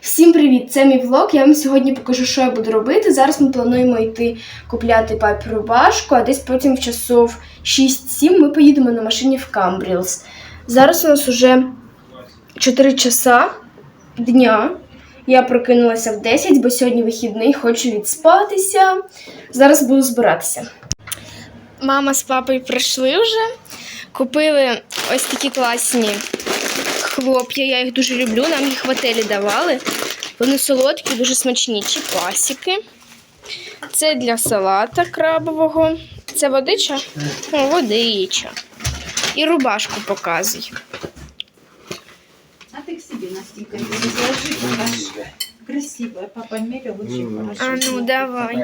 Всім привіт! Це мій влог. Я вам сьогодні покажу, що я буду робити. Зараз ми плануємо йти купляти папі рубашку, а десь потім в часов 6-7 ми поїдемо на машині в Камбрілс. Зараз у нас уже 4 часа дня. Я прокинулася в 10, бо сьогодні вихідний, хочу відспатися. Зараз буду збиратися. Мама з папою прийшли вже. Купили ось такі класні хлоп'я. Я їх дуже люблю. Нам їх в отелі давали. Вони солодкі, дуже смачні чіпасики. Це для салата крабового. Це водича? О, водича. І рубашку показуй. А ты к себе, Настенька, не разложи, красивая. Папа мерил очень хорошо. А ну давай.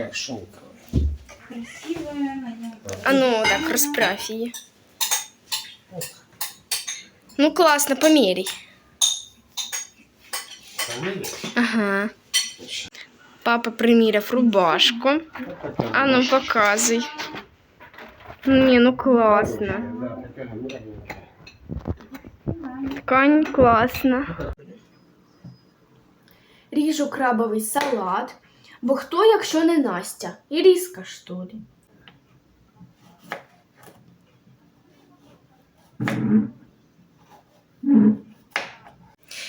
Красивая. А ну так, розправь її. Ну класно, поміряй. Ага. Папа приміряв рубашку. А ну показуй. Ні, ну класно. Ткань класна. Ріжу крабовий салат. Бо хто, якщо не Настя? Іріска, що ли?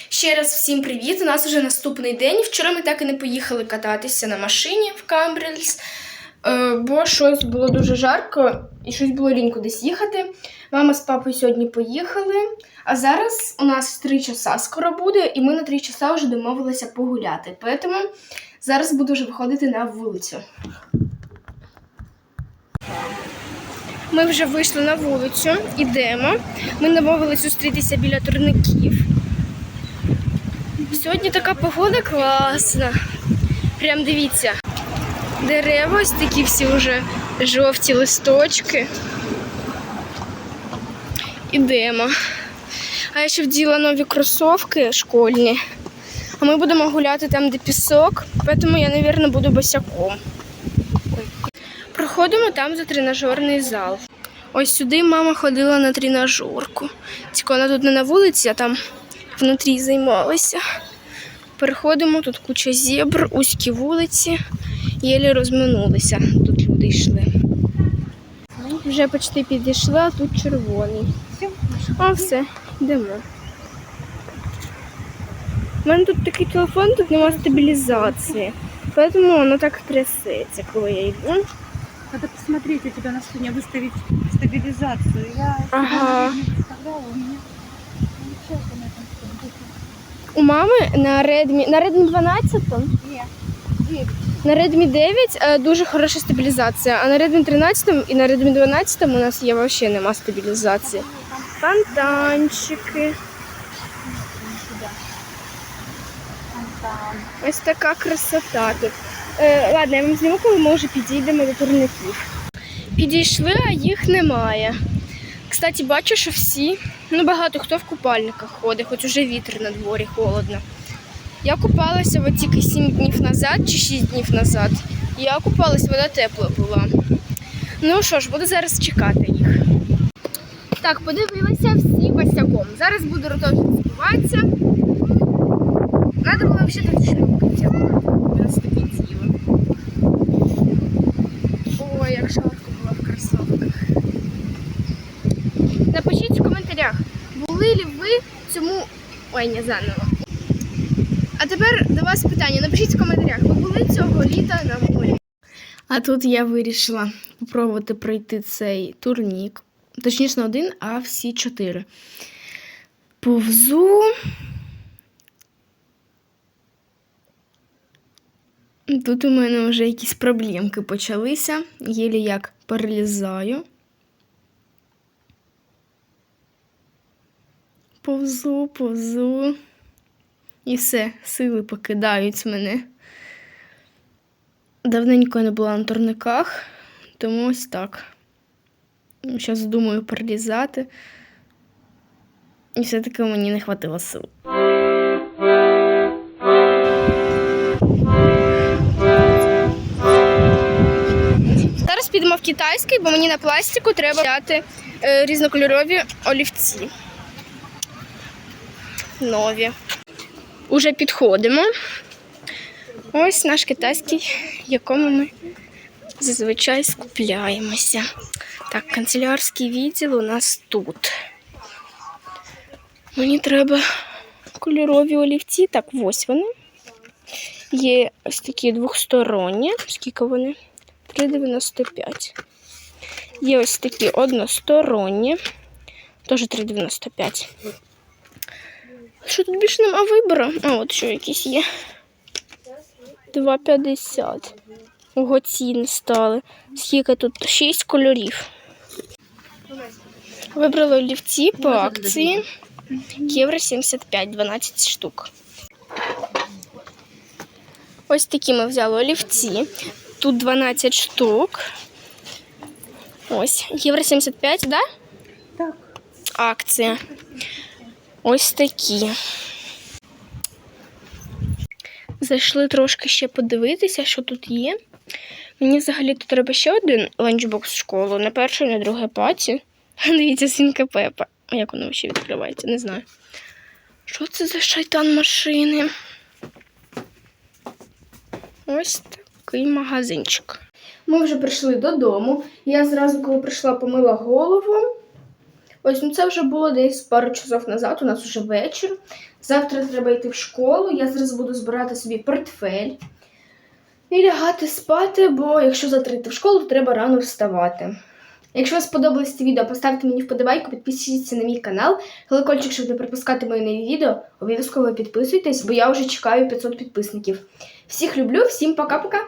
Ще раз всім привіт! У нас вже наступний день. Вчора ми так і не поїхали кататися на машині в Камбрільс, е, бо щось було дуже жарко і щось було лінько десь їхати. Мама з папою сьогодні поїхали. А зараз у нас 3 часа скоро буде, і ми на 3 часа вже домовилися погуляти. Тому зараз буду вже виходити на вулицю. Ми вже вийшли на вулицю, ідемо. Ми домовилися зустрітися біля турників. Сьогодні така погода класна. Прям дивіться. Дерева ось такі всі вже жовті листочки. Ідемо. А я ще вділа нові кросовки школьні. А ми будемо гуляти там, де пісок, тому я, мабуть, буду босяком. Проходимо там за тренажерний зал. Ось сюди мама ходила на тренажерку. Тільки вона тут не на вулиці, а там внутрі займалася. Переходимо, тут куча зебр, узькі вулиці. Єлі розминулися. Тут люди йшли. Вже почти підійшли, а тут червоний. О, все, йдемо. У мене тут такий телефон, тут немає стабілізації. Тому воно так трясеться, коли я йду. Надо посмотреть, у тебя на сегодня выставить стабилизацию. Я Ага. не представляла, у меня ничего на этом стабилизации. У мами на Redmi, на Redmi 12 Нет, девять. На Redmi 9 е, дуже хороша стабілізація, а на Redmi 13 і на Redmi 12 у нас є взагалі нема стабілізації. Фонтанчики. Сюда. Фонтан. Ось така красота тут. Е, ладно, я вам зніму, коли ми вже підійдемо до турників. Підійшли, а їх немає. Кстати, бачу, що всі, ну багато хто в купальниках ходить, хоч уже вітер на дворі, холодно. Я купалася от тільки 7 днів назад чи 6 днів назад. Я купалася, вода тепла була. Ну що ж, буду зараз чекати їх. Так, подивилася всі босяком. Зараз буду ротові збиватися. Надо було взагалі тут шлюпки У нас такі тіло. Ой, як жарко було в кросовках. Напишіть в коментарях, були ли ви цьому. Ой, не заново. А тепер до вас питання. Напишіть в коментарях, ви були цього літа на морі. А тут я вирішила спробувати пройти цей турнік. Точніше, не один, а всі чотири. Повзу. Тут у мене вже якісь проблемки почалися. Єлі як перелізаю. Повзу, повзу. І все, сили покидають мене. Давненько я не була на турниках, тому ось так. Зараз думаю перелізати. І все-таки мені не хватило сил. Зараз підемо в китайський, бо мені на пластику треба взяти е, різнокольорові олівці. Нові. Уже підходимо. Ось наш китайський, якому ми зазвичай скупляємося. Так, канцелярський відділ у нас тут. Мені треба кольорові олівці. Так, ось вони. Є ось такі двохсторонні. Скільки вони? 3,95. Є ось такі односторонні. Теж 3,95. Що тут більше нема вибору? А, от що якісь є. 2,50. Ого, ціни стали. Скільки тут? 6 кольорів. Вибрали олівці по акції. Євро 75, 12 штук. Ось такі ми взяли олівці. Тут 12 штук. Ось, євро 75, да? Так. Акція. Ось такі. Зайшли трошки ще подивитися, що тут є. Мені взагалі тут треба ще один ланчбокс в школу. На перше, на друге паті. Дивіться, свінка Пепа. А як воно ще відкривається? Не знаю. Що це за шайтан машини? Ось такий магазинчик. Ми вже прийшли додому. Я зразу, коли прийшла, помила голову. Ось ну це вже було десь пару часов назад, у нас вже вечір. Завтра треба йти в школу. Я зараз буду збирати собі портфель і лягати спати, бо якщо завтра йти в школу, то треба рано вставати. Якщо вам сподобалось це відео, поставте мені вподобайку, підпишіться на мій канал. Колокольчик, щоб не пропускати мої нові відео. Обов'язково підписуйтесь, бо я вже чекаю 500 підписників. Всіх люблю, всім пока-пока!